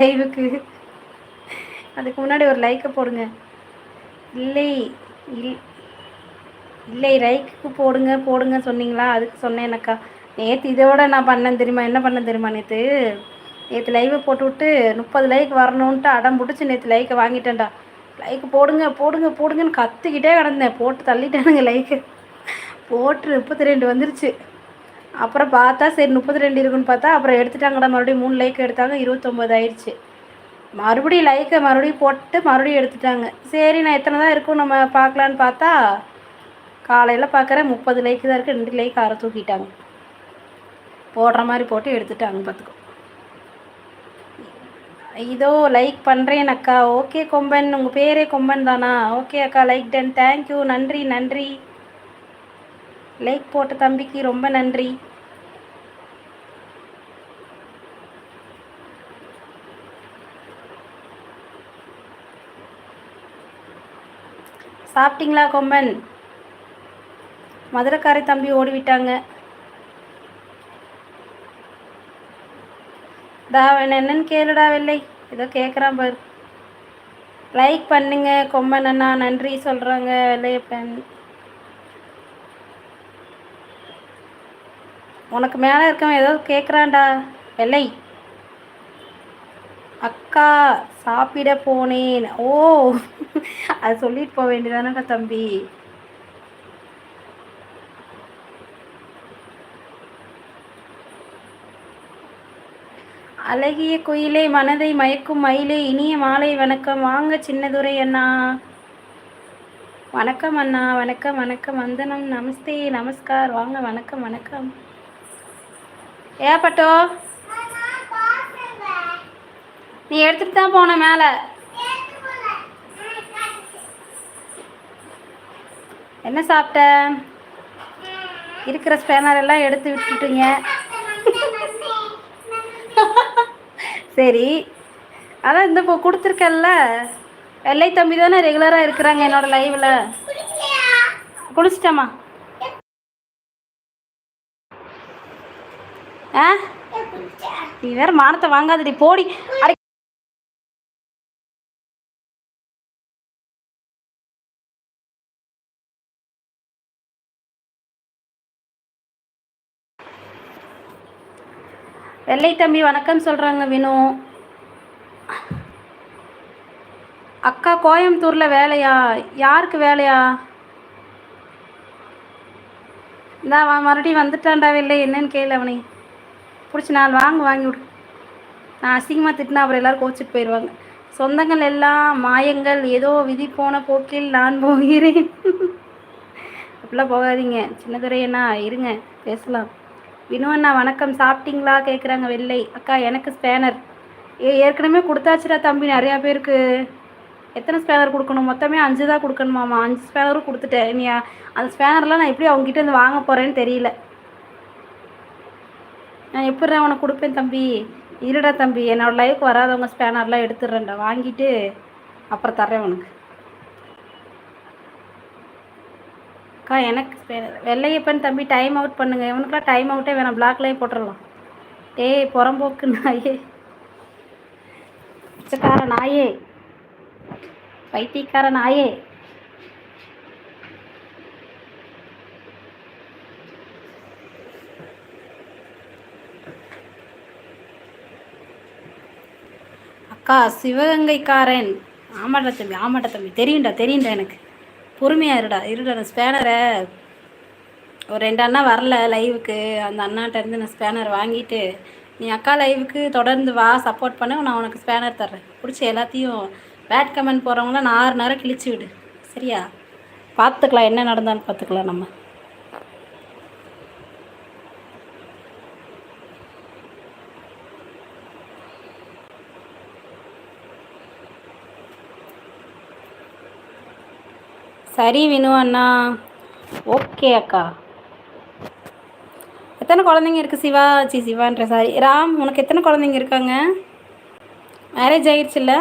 லைவுக்கு அதுக்கு முன்னாடி ஒரு லைக்கை போடுங்க. இல்லை இல்லை லைக்கு போடுங்க போடுங்க சொன்னீங்களா? அதுக்கு சொன்னேனக்கா நேற்று இதோட நான் பண்ணேன் தெரியுமா? என்ன பண்ணேன் தெரியுமா நேற்று நேற்று லைவை போட்டுவிட்டு முப்பது லைக் வரணுன்ட்டு அடம் பிடிச்சி நேற்று லைக்கை வாங்கிட்டேன்டா. லைக் போடுங்க போடுங்க போடுங்கன்னு கற்றுக்கிட்டே கிடந்தேன். போட்டு தள்ளிட்டானுங்க லைக்கு போட்டு முப்பத்தி ரெண்டு வந்துருச்சு. அப்புறம் பார்த்தா சரி முப்பத்தி ரெண்டு இருக்குன்னு பார்த்தா அப்புறம் எடுத்துட்டாங்கடா மறுபடியும் மூணு லைக் எடுத்தாங்க இருபத்தொம்போது ஆயிடுச்சு. மறுபடியும் லைக்கை மறுபடியும் போட்டு மறுபடியும் எடுத்துட்டாங்க. சரி நான் எத்தனை தான் இருக்கும் நம்ம பார்க்கலான்னு பார்த்தா காலையில் பார்க்குறேன் முப்பது லைக்கு தான் இருக்குது ரெண்டு லைக் அரை தூக்கிட்டாங்க. போடுற மாதிரி போட்டு எடுத்துட்டாங்க பார்த்துக்கோ. இதோ லைக் பண்ணுறேன் அக்கா. ஓகே கொம்பன். உங்கள் பேரே கொம்பன் தானா? ஓகே அக்கா லைக் டன் தேங்க்யூ நன்றி நன்றி. லைக் போட்ட தம்பிக்கு ரொம்ப நன்றி. சாப்பிட்டீங்களா கொம்பன்? மதுரைக்காரை தம்பி ஓடிவிட்டாங்க டா என்னன்னு கேளுடா வெள்ளை. ஏதோ கேட்குறான் பாரு. லைக் பண்ணுங்க கொம்பன் அண்ணா. நன்றி சொல்கிறாங்க வெள்ளையப்பன். உனக்கு மேலே இருக்கவன் ஏதோ கேட்குறான்டா வெள்ளை. அக்கா சாப்பிட போனேன். ஓ அது சொல்லிட்டு போக வேண்டியதானடா தம்பி. அழகிய குயிலே மனதை மயக்கும் மயிலே இனிய மாலை வணக்கம். வாங்க சின்னதுரை அண்ணா. வணக்கம் அண்ணா வணக்கம் வணக்கம். வந்தனம் நமஸ்தே நமஸ்கார். வாங்க வணக்கம் வணக்கம். ஏப்பட்டோ நீ எடுத்துட்டு தான் போன மேலே. என்ன சாப்பிட்ட? இருக்கிற ஸ்பேனர் எல்லாம் எடுத்து விட்டுட்டீங்க. சரி. அதான் இந்த இப்போ கொடுத்துருக்கல்ல? வெள்ளை தம்பி தானே ரெகுலராக இருக்கிறாங்க என்னோட லைவில் குளிச்சிட்டம்மா ஆ? நீ வேற மானத்தை வாங்காதடி போடி. அடி. வெள்ளை தம்பி வணக்கம் சொல்கிறாங்க வினு. அக்கா கோயம்புத்தூரில் வேலையா? யாருக்கு வேலையா? இந்தா மறுபடியும் வந்துட்டான்டா வெள்ளை என்னன்னு கேளு அவனை. பிடிச்சி நாலு வாங்க வாங்கி விடு. நான் அசிங்கமாக திட்டினா அப்புறம் எல்லோரும் கோச்சிட்டு போயிடுவாங்க சொந்தங்கள் எல்லாம் மாயங்கள். ஏதோ விதி போன போக்கில் நான் போகிறேன். அப்படிலாம் போகாதீங்க. சின்னதுரையண்ணா இருங்க பேசலாம். வினு அண்ணா வணக்கம். சாப்பிட்டீங்களா? கேட்குறாங்க வெள்ளை. அக்கா எனக்கு ஸ்பேனர் ஏ ஏற்கனவே கொடுத்தாச்சுடா தம்பி நிறையா பேருக்கு. எத்தனை ஸ்பேனர் கொடுக்கணும்? மொத்தமே அஞ்சு தான் கொடுக்கணுமாம்மா அஞ்சு ஸ்பேனரும் கொடுத்துட்டேன். நீ அந்த ஸ்பேனர்லாம் நான் எப்படி அவங்ககிட்ட இருந்து வாங்க போகிறேன்னு தெரியல. நான் எப்படி உனக்கு கொடுப்பேன் தம்பி? இருடா தம்பி என்னோடய லைஃப் வராதவங்க ஸ்பேனர்லாம் எடுத்துடுறேன்டா. வாங்கிட்டு அப்புறம் தர்றேன் உனக்கு. அக்கா எனக்கு வெள்ளையப்பன் தம்பி டைம் அவுட் பண்ணுங்க. இவனுக்குலாம் டைம் அவுட்டே வேணாம். பிளாக்லேயே போட்டுடலாம். டேய் புறம்போக்கு நாயே. பிச்சைக்கார நாயே. பைத்தியக்கார நாயே. அக்கா சிவகங்கைக்காரன். ஆமாடா தம்பி ஆமாடா தம்பி. தெரியும்டா தெரியும்டா எனக்கு. பொறுமையாக இருடா இருடா. நான் ஸ்பேனரை ஒரு ரெண்டு அண்ணா வரல லைவுக்கு அந்த அண்ணாட்டேருந்து நான் ஸ்பேனர் வாங்கிட்டு நீ அக்கா லைவுக்கு தொடர்ந்து வா சப்போர்ட் பண்ண. நான் உனக்கு ஸ்பேனர் தர்றேன். பிடிச்சி எல்லாத்தையும் பேட் கமெண்ட் போகிறவங்களாம் நான் ஆறு நேரம் கிழிச்சு விடு. சரியா? பார்த்துக்கலாம் என்ன நடந்தாலும் பார்த்துக்கலாம் நம்ம. சரி வினு அண்ணா. ஓகே அக்கா. எத்தனை குழந்தைங்க இருக்குது சிவா? சி சிவான்ற சாரி. ராம் உனக்கு எத்தனை குழந்தைங்க இருக்காங்க? மேரேஜ் ஆகிடுச்சுல்ல